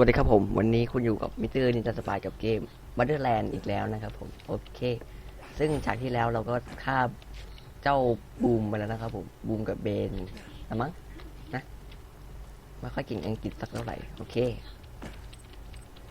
วัสดีครับผม วันนี้คุณอยู่กับมิเตอร์นินจาสปายกับเกมบัตเ e อร์แลนด์อีกแล้วนะครับผม โอเค ซึ่งฉากที่แล้วเราก็ฆ่าเจ้าบูมไปแล้วนะครับผม บูมกับเบนนะมั้งนะไม่ค่อยเก่งอังกฤษสักเท่าไหร่ โอเค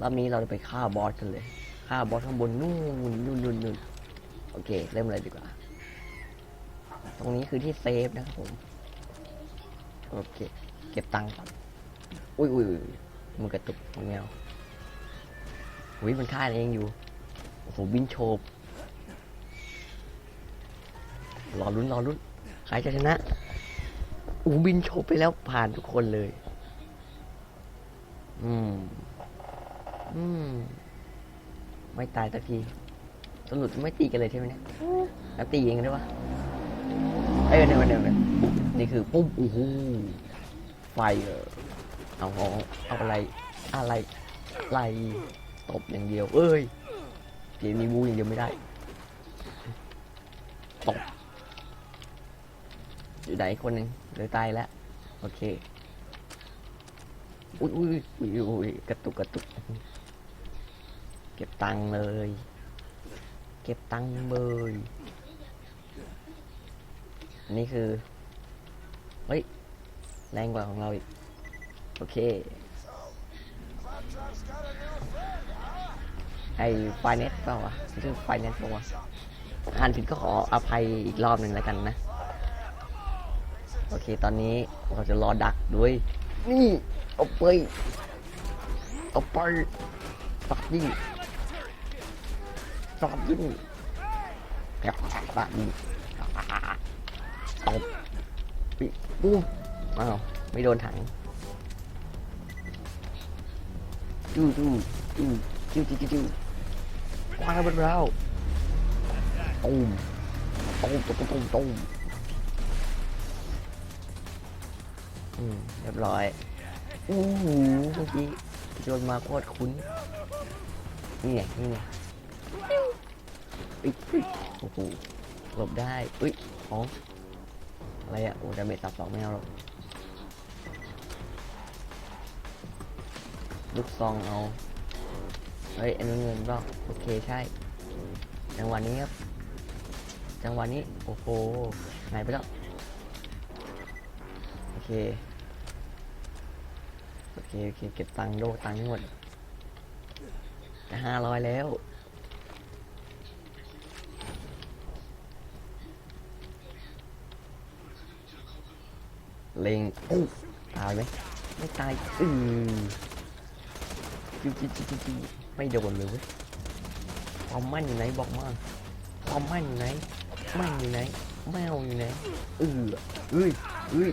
รอบนี้เราจะไปฆ่าบอสกันเลย ฆ่าบอสข้างบนนู่นนู่นนู่นนู่นโอเค เริ่มเลยดีกว่า ตรงนี้คือที่เซฟนะครับผม โอเค เก็บตังค์ก่อน อุ้ยอุ้ยอุ้ย มันกระตุกมันแมวอุ้ยมันฆ่าเองอยู่ โอ้โหบินโฉบรอลุ้นรอลุ้นใครจะชนะอู้บินโฉบไปแล้วผ่านทุกคนเลย อืม อืม ไม่ตายสักทีสรุปไม่ตีกันเลยใช่ไหมเนี่ยแล้วตีเองได้ปะเอ้ยเดี๋ยวเดี๋ยวเดี๋ยวนี่คือปุ๊บโอ้โหไฟเออ เอาเอาเอาอะไรอะไรอะไรตบอย่างเดียว เอ้ยเกมนี้มูอย่างเดียวไม่ได้ตบอยู่ไหนคนหนึ่งเลือตายแล้วโอเคอุ้ยอุ้ยอุ้ยอุ้ยกระตุกกระตุกเก็บตังค์เลย เก็บตังค์เบยอันนี้คือเฮ้ยแรงกว่าของเราอีก โอเค ไอ้ไฟเน็ตเปล่าวะชื่อไฟเน็ตปะวะอ่านผิดก็ขออภัยอีกรอบหนึ่งแล้วกันนะ โอเคตอนนี้เราจะรอดักด้วย นี่เอาไปเอาไปสับยิงสับยิงแบบสับยิงตบปิปุ้มอ้าวไม่โดนถัง จู้จู้จู้จู้จู้จู้จู้วางระเบิดเราตูมตูมตูมตูมตูมอืมเรียบร้อยอู้หูเมื่อกี้โยนมาโคตรคุ้นนี่ไงนี่ไงอุ๊ยโอ้โหหลบได้อุ้ยขอ๋อะไรอะโอ้ดาเมจสับสองไม่เอาหรอก ลูกซองเอา เฮ้ยอันนี้เงินเปล่าโอเคใช่ จังหวะนี้ครับ จังหวะนี้ โอ้โหหายไปแล้ว โอเค โอเค โอเค เก็บตังค์โดตังค์หมดจะห้าร้อยแล้วเล็งตายไหมไม่ตายอือ จิ้วจิ้วจิ้วจิ้วจิ้วไม่โดนเลยเว้ยความมั่นอยู่ไหนบอกมาความมั่นอยู่ไหนมั่นอยู่ไหนแมวอยู่ไหนเออเอ้ยเอ้ย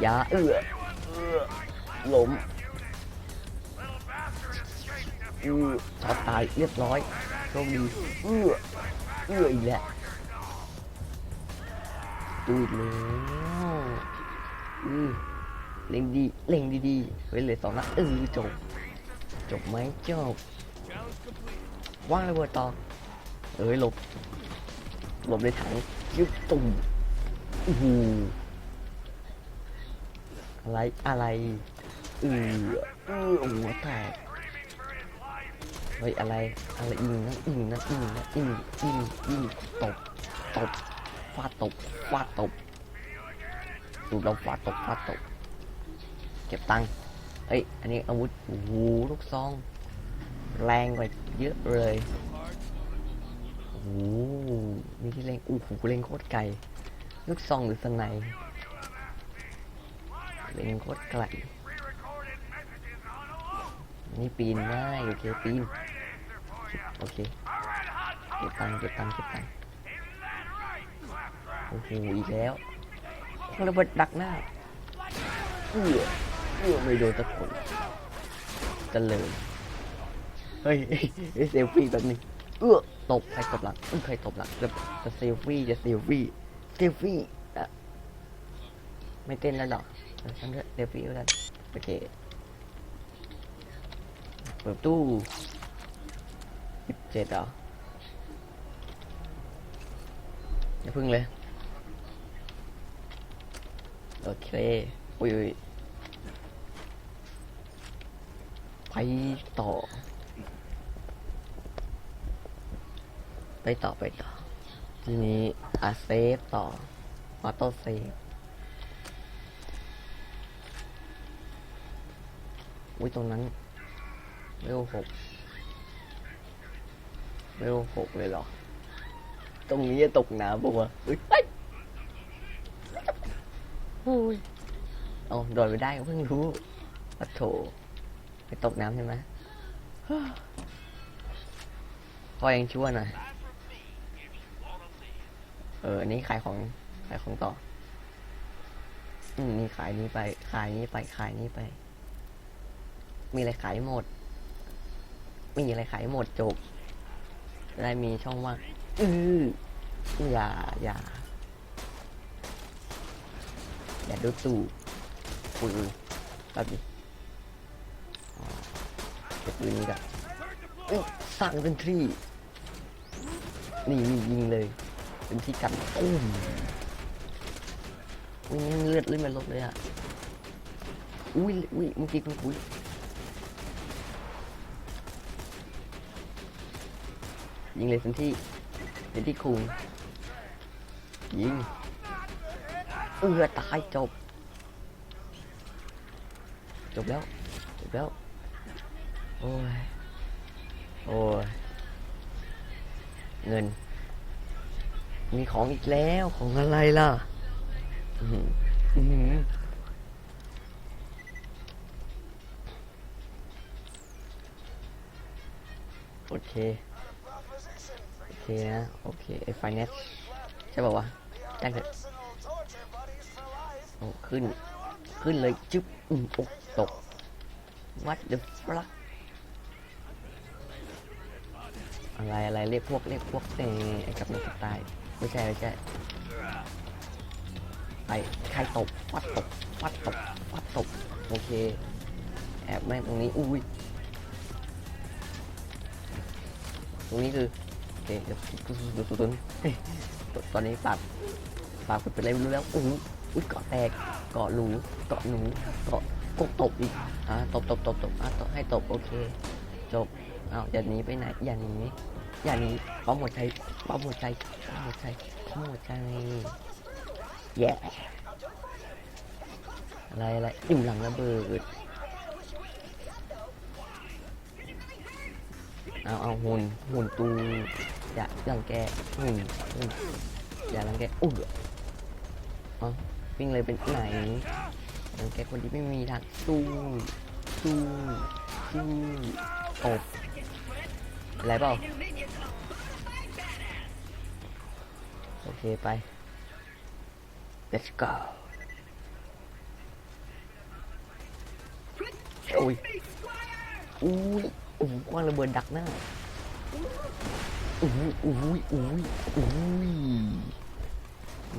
อย่าเออเออล้มเออช็อตตายเรียบร้อยโชคดีเออเอออีกแล้วดูดแล้วอือ เล็งดีเล็งดีๆเฮ้ยเลือสองนัดเออจบ จบไหมจบว่างระเบิดต่อ เอ้ยหลบ หลบในถังยึบตุ่มอู้หูอะไรอะไรเออเออหัวแตกเฮ้ยอะไรอะไรอิงนะอิงนะอิงนะอิงอิงอิงตบตบฟาดตบฟาดตบดูเราฟาดตบฟาดตบ เก็บตังค์เฮ้ย อันนี้อาวุธโอ้โหลูกซอง แรงกว่าเยอะเลยโอ้โหมีที่เล็งโอ้โหเล็งโคตรไกล ลูกซองหรือสไนเล็งโคตรไกล นี่ปีนง่ายโอเคปีน โอเค เก็บตังค์เก็บตังค์เก็บตังค์โอ้โหอีกแล้วระเบิดดักหน้าเอื้อเอื้อ ไม่โดนตะคนกันเลยเฮ้ยเฮ้ยเซลฟี่แบบนึงเอื้อตบใครตบหลังเอ้ยใครตบหลังจะจะเซลฟี่จะเซลฟี่เซลฟี่อะไม่เต้นแล้วหรอเอาฉันก็เซลฟี่แล้วกันโอเคเปิดตู้สิบเจ็ดเหรออย่าพึ่งเลย โอเค อุ้ยอุ้ย ไปต่อ ไปต่อไปต่อ ทีนี้อาเซฟต่อออโต้เซฟอุ้ยตรงนั้นเวลหกเวลหกเลยเหรอ ตรงนี้จะตกน้ำปะวะอุ้ยเฮ้ยโอ้ยเอาโดดไปได้ก็เพิ่งรู้ปะโถ ไปตกน้ำใช่ไหมพอยังชั่วหน่อยเอออันนี้ขายของขายของต่อ อืมนี่ขายนี้ไป ขายนี้ไป ขายนี้ไป มีอะไรขายหมดมีอะไรขายหมดจบจะได้มีช่องว่างอืออย่าอย่าอย่าดูตู่อุ้ยอุ้ยแป๊บดิอ๋อ เก็บปืนนี้กันสั่งเป็นทรีนี่นี่ยิงเลย เป็นที่กันตุ้มอุ้ยเลือดเลือดมันลดเลยอะอุ้ยอุ้ยเมื่อกี้คุณอุ้ยยิงเลยเป็นที่เป็นที่คุงยิงเอือตายจบ จบแล้ว จบแล้ว โอ้ย โอ้ย เงิน มีของอีกแล้วของอะไรล่ะ อือหืออือหือโอเค โอเคนะ โอเคไอ้ไฟเน็ตใช่ป่าวะแจ้งเถอะโอ้ขึ้น ขึ้นเลย จึ๊บอืมอ้ตก what the fuck อะไรอะไรเรียกพวกเรียกพวกเออไอ้กับนักตายไม่ใช่ไม่ใช่ไปใครตบฟัดตบฟัดตบฟัดตบโอเคแอบแม่งตรงนี้อุ้ยตรงนี้คือโอเคเดี๋ยวดูดูดูดูเฮ้ยตอนนี้ปากปากเป็นอะไรไม่รู้แล้วอู้ยอุ้ยเกาะแตกเกาะหนูเกาะหนูเกาะกบตบอีกอ่าตบตบตบตบอะตบให้ตบโอเคจบ เอาอย่าหนีไปไหนอย่าหนีอย่าหนีปั๊มหัวใจปั๊มหัวใจปั๊มหัวใจปั๊มหัวใจแย่อะไรอะไรอยู่หลังระเบิดเอาเอาหุ่นหุ่นตูอย่าหลังแกหุ่นหุ่นอย่าหลังแกอุ้ยเอวิ่งเลยเป็นไหนหลังแกคนที่ไม่มีทางสู้สู้สู้ตบ อะไรเปล่า โอเคไป let's go โอ้ยอุ้ยโอ้โหกว้างระเบิดดักหน้าอุ้ยอุ้ยอุ้ยอุ้ย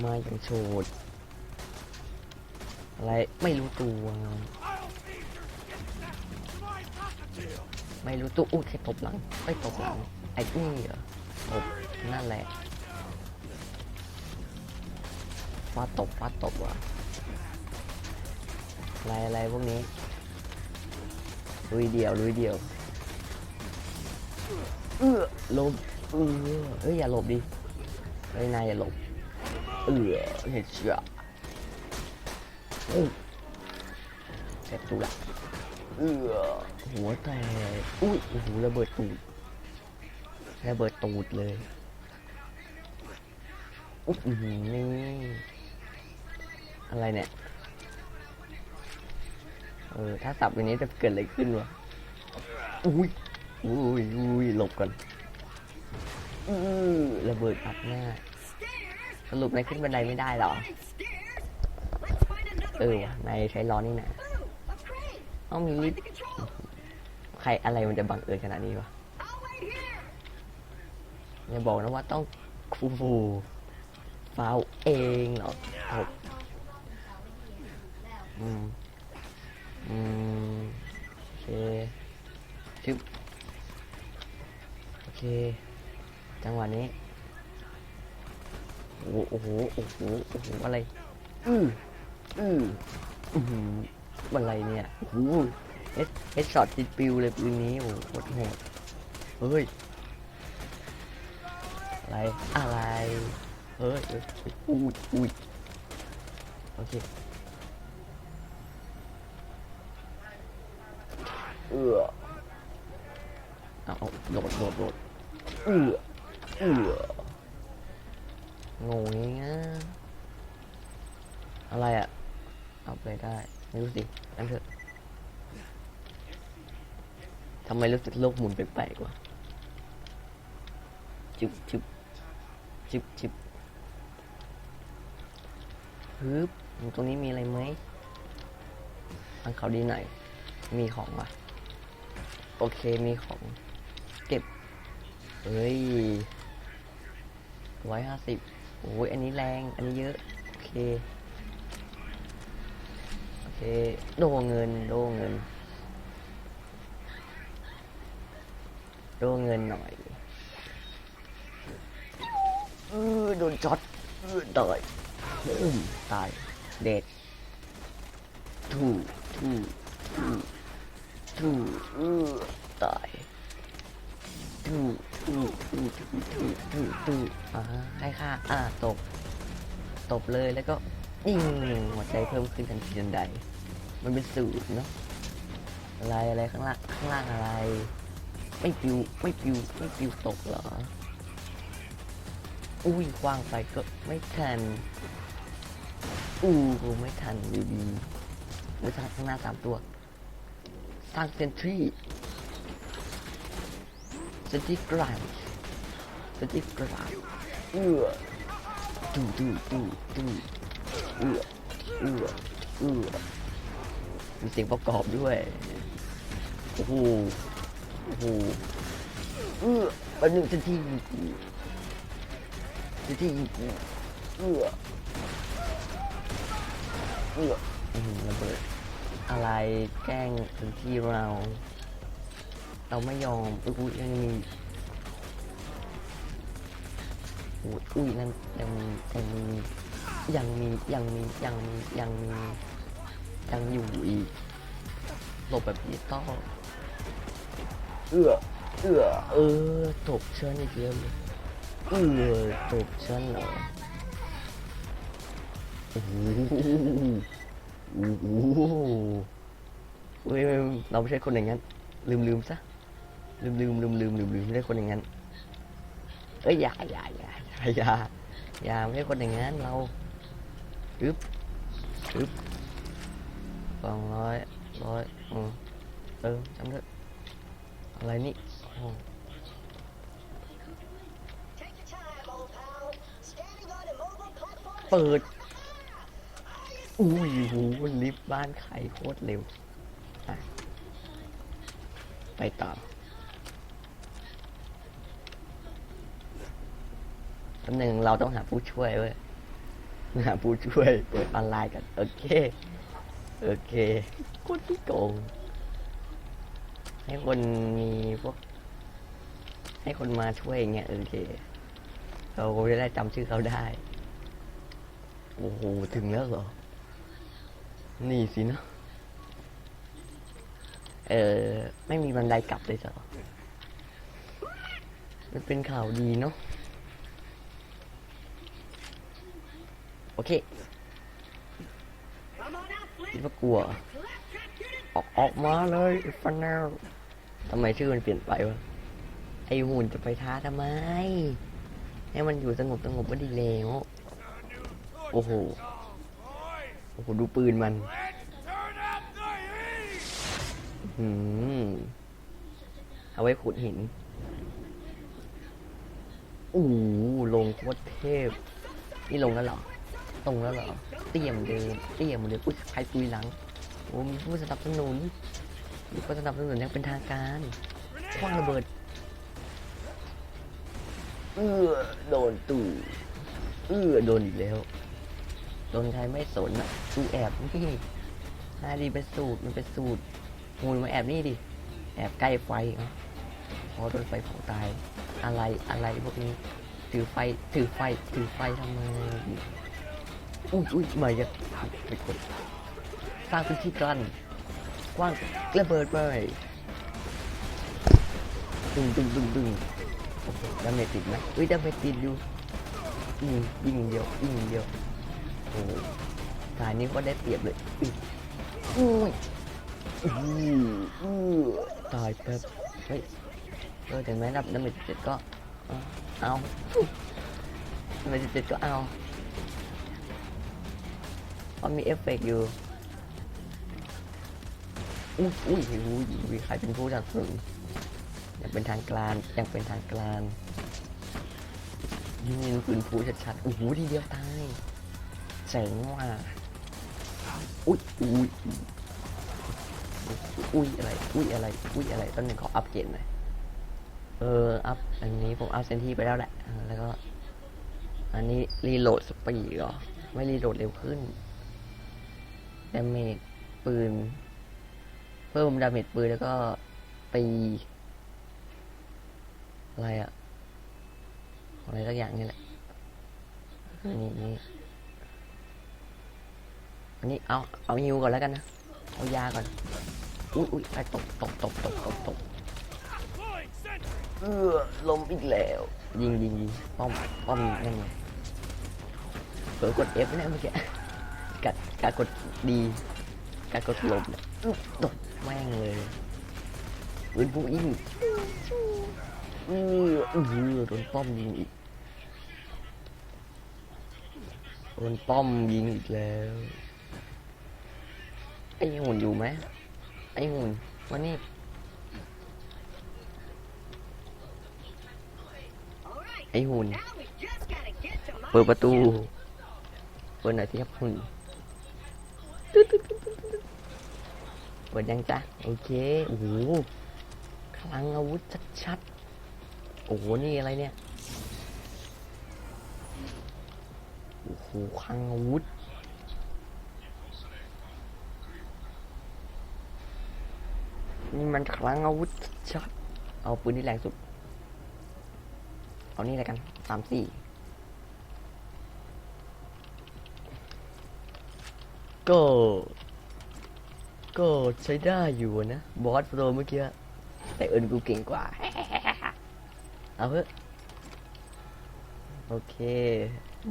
มาอย่างโฉดอะไรไม่รู้ตัว ไม่รู้ตัวอุ้ยแค่ตบหลังไม่ตบหลังไอ้นี่เหรอตบนั่นแหละฟาดตบฟาดตบว่ะอะไรอะไรพวกนี้ลุยเดียวลุยเดียวเออหลบเออเอ้ยอย่าหลบดิเฮ้ยนายอย่าหลบเออเห็ดเชื่ออู้เสร็จตูละ เออหัวแตกอุ้ยโอ้โหระเบิดตูดระเบิดตูดเลยอุ๊ยนี่อะไรเนี่ย เออ ถ้าสับอย่างนี้จะเกิดอะไรขึ้นวะอุ้ยอุ้ยอุ้ยหลบก่อนอือระเบิดอัดหน้าสรุปนายขึ้นบันไดไม่ได้หรอ เออว่ะนายใช้ล้อนี่นะ เอ้ามีลิฟต์ใครอะไรมันจะบังเอิญขนาดนี้วะอย่าบอกนะว่าต้องคูฟูฟาวเองเหรอโถอืม อืม โอเคชึบโอเค จังหวะนี้ โอ้โห โอ้โห โอ้โห อะไร อืออืออือ อะไรเนี่ยโอ้โหเอสเอสช็อตติดปิวเลยปืนนี้โอ้โหโหดเฮ้ย อะไร อะไร เฮ้ยอุ้ยอุ้ยโอเค เออเอาเอาโดดโดดโดดเออเอองงงี้นะอะไรอะ เอาไปได้ ไม่รู้สินั่นเถอะทำไมรู้สึกโลกหมุนแปลกๆวะจุบจุบจุบจุบฮึบตรงนี้มีอะไรไหมทางเขาดีหน่อยมีของวะโอเคมีของ เก็บ เฮ้ยร้อยห้าสิบโอ้ยอันนี้แรง อันนี้เยอะ โอเค เคโดเงินโดเงิน โดเงินหน่อยเออโดนช็อตตายตายเด็ดทูทูทูทูตายทูทูทูทูทูทูทูอ่าให้ค่าอ่าตบตบเลยแล้วก็ ยิงหัวใจเพิ่มขึ้นทันทีทันใด มันเป็นสูตรเนาะอะไรอะไรข้างล่างข้างล่างอะไร ไม่ปิวไม่ปิวไม่ปิวตกเหรอ อุ้ยคว้างไปก็ไม่ทันอู้หูไม่ทันอยู่ดีมือข้างหน้าสามตัวสร้างเซนทรีเซนทรีกรานเซนทรีกรานเอื้อดูดูดูดู เอื้อเอื้อเอื้อมีเสียงประกอบด้วย โอ้โห โอ้โห เอื้ออันหนึ่งเซนทรียิงกูเซนทรียิงกูเอื้อเอื้ออืมระเบิด อะไรแกล้งพื้นที่เรา เราไม่ยอมอุ้ยยังมีอุ้ยอุ้ยนั่นยังมียังมี ยังมียังมียังมียังมียังอยู่อีกหลบแบบดิจิตอลเอื้อเอื้อเออตบเชิญอีกเยอะเลยเอื้อตบเชิญเหรอโอ้โหโอ้โหเว้ยเว้ยเราไม่ใช่คนอย่างนั้น ลืมลืมซะลืมลืมลืมลืมลืมลืมไม่ใช่คนอย่างนั้นเอ้ยอย่าอย่าอย่าอย่าอย่าอย่าไม่ใช่คนอย่างนั้นเรา อึ๊บอึ๊บสองร้อยร้อยอืมเออจำเถอะอะไรนี่เปิด อุ้ยหูลิฟต์บ้านใครโคตรเร็ว ไปต่อแป๊บหนึ่งเราต้องหาผู้ช่วยเว้ย หาผู้ช่วยเปิดออนไลน์กัน โอเค โอเคคตรที่โกง ให้คนมีพวก ให้คนมาช่วยเงี้ยโอเค เราจะได้จำชื่อเขาได้ โอ้โห ถึงแล้วเหรอ นี่สินะ เออ ไม่มีบันไดกลับเลยเหรอมันเป็นข่าวดีเนาะ อเคคิดว่ากลัว ออกออกมาเลยฟันแนลทำไมชื่อมันเปลี่ยนไปวะ ไอหุ่นจะไปท้าทำไม ให้มันอยู่สงบสงบก็ดีแล้ว โอ้โห โอ้โห ดูปืนมันอืมเอาไว้ขุดหินโอ้ลงโคตรเทพ นี่ลงแล้วหรอ ตรงแล้วเหรอเตี้ยมเดิมเตี้ยมเดิมอุ้ยใครตุยหลังโอ้มีผู้สนับสนุนมีผู้สนับสนุนอย่างเป็นทางการคว้างระเบิดเอื้อโดนตู่เอื้อโดนอีกแล้วโดนใครไม่สนอะตูแอบนี่ฮาดีเป็นสูตรมันเป็นสูตรงูมาแอบนี่ดิแอบใกล้ไฟพอโดนไฟเผาตาย อะไรอะไรพวกนี้ ถือไฟถือไฟถือไฟทำไม อุ้ยอุ้ยมาอย่าไปกดสร้างพื้นที่กลั้นกว้างระเบิดไปดึงดึงดึงดึงโอ้โหดาเมจติดไหมเฮ้ยดาเมจติดอยู่ยิงย่างเดียวยิงเดียวโอ้โหายนี้ก็ได้เปรียบเลยอุ้ยอุ้ยอื้ออื้อตายแป๊บเฮ้ยเออถึงแม้ดับดาเมจเจ็ดก็เอาเอาดาเมจเจ็ดก็เอา เพราะมีเอฟเฟกต์อยู่อุ้ยอุ้ยอุ้ยอุ้ยใครเป็นผู้สนับสนุนอย่างเป็นทางการย่างเป็นทางการยิงปืนผู้ชัดๆโอ้โหทีเดียวตายเจ๋งว่ะอุ้ยอุ้ยอุ้ยอะไรอุ้ยอะไรอุ้ยอะไรตอนหนึ่งขออัพเกรดหน่อยเอออัพอันนี้ผมอัพเซนที่ไปแล้วแหละแล้วก็ อันนี้รีโหลดสปีดเหรอไม่รีโหลดเร็วขึ้น ดาเมจปืน เพิ่มดาเมจปืนแล้วก็ตี อะไรอะอะไรสักอย่างนี่แหละนนี้นี่อันนี้เอาเอาฮิวก่อนแล้วกันนะเอายาก่อนอุ้ยอุ้ยไปตกตกตกตกตกตกเออลมอีกแล้ว ยิงยิงยิงป้อมป้อมนั่นไงเผลอกด F นะเมื่อกี้ กัดกัดกดดีกัดกดลมเนี่ยตกแม่งเลยปืนผู้ยิงเออเออโดนป้อมยิงอีกโดนป้อมยิงอีกแล้วไอ้หุ่นอยู่ไหมไอ้หุ่นวันนี้ไอ้หุ่นเปิดประตูเปิดหน่อยที่ครับหุ่น ตึ๊ดตึ๊ดตึ๊ดตึ๊ดตึ๊ดเปิดยังจ๊ะโอเคโอ้โหคลังอาวุธชัดๆโอ้โหนี่อะไรเนี่ยโอ้โหคลังอาวุธนี่มันคลังอาวุธชัดเอาปืนที่แรงสุด เอานี่อะไรกันสามสี่ ก็ ก็ใช้ได้อยู่นะ บอสโปรเมื่อกี้แต่เอิญกูเก่งกว่า เอาเถอะโอเค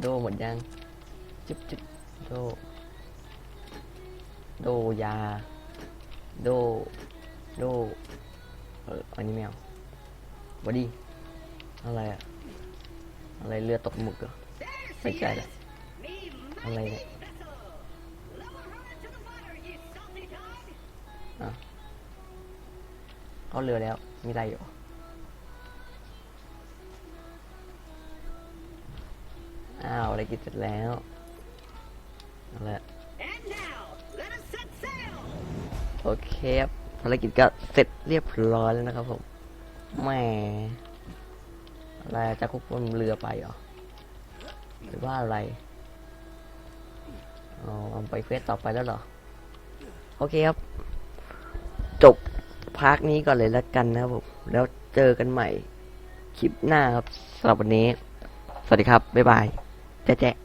โดหมดยัง จุ๊บจุ๊บโด โดยา โด โด เอออันนี้ไม่เอาบอดี้อะไรอะอะไรเรือตกหมึกเหรอไม่ใช่ละอะไรเนี่ย เขาเรือแล้ว มีอะไรอยู่อ้าวอะไรกินเสร็จแล้วเอาละ And now, let us set sail. โอเคครับภารกิจก็เสร็จเรียบร้อยแล้วนะครับผมแหมอะไรจะควบคุมเรือไปเหรอหรือว่าอะไรอ๋อเอาไปเควสต่อไปแล้วเหรอ โอเคครับ จบพาร์ทนี้ก่อนเลยแล้วกันนะครับผมแล้วเจอกันใหม่คลิปหน้าครับสำหรับวันนี้ สวัสดีครับ บ๊ายบายแจ๊ะแจ๊ะ